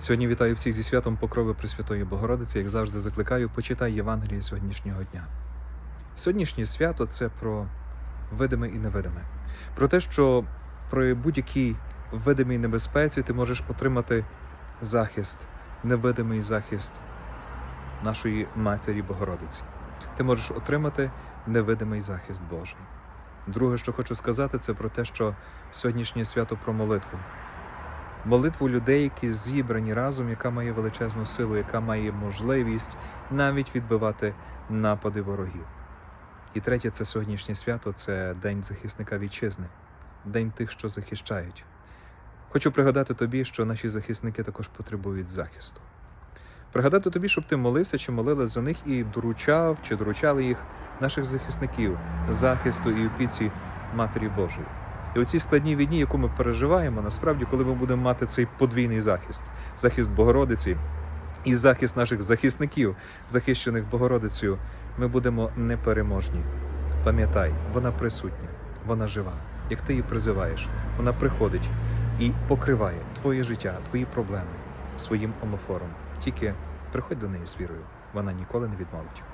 Сьогодні вітаю всіх зі святом Покрови Пресвятої Богородиці, як завжди закликаю, почитай Євангеліє сьогоднішнього дня. Сьогоднішнє свято це про видиме і невидиме, про те, що при будь-якій видимій небезпеці ти можеш отримати захист, невидимий захист нашої Матері Богородиці. Ти можеш отримати невидимий захист Божий. Друге, що хочу сказати, це про те, що сьогоднішнє свято про молитву молитву людей, які зібрані разом, яка має величезну силу, яка має можливість навіть відбивати напади ворогів. І третє, це сьогоднішнє свято це День захисника вітчизни, День тих, що захищають. Хочу пригадати тобі, що наші захисники також потребують захисту. Пригадати тобі, щоб ти молився чи молилась за них і доручав чи доручали їх наших захисників, захисту і опіці Матері Божої. І оці складні відні, яку ми переживаємо, насправді, коли ми будемо мати цей подвійний захист, захист Богородиці і захист наших захисників, захищених Богородицею, ми будемо непереможні. Пам'ятай, вона присутня, вона жива. Як ти її призиваєш, вона приходить і покриває твоє життя, твої проблеми своїм омофором. Тільки приходь до неї з вірою, вона ніколи не відмовить.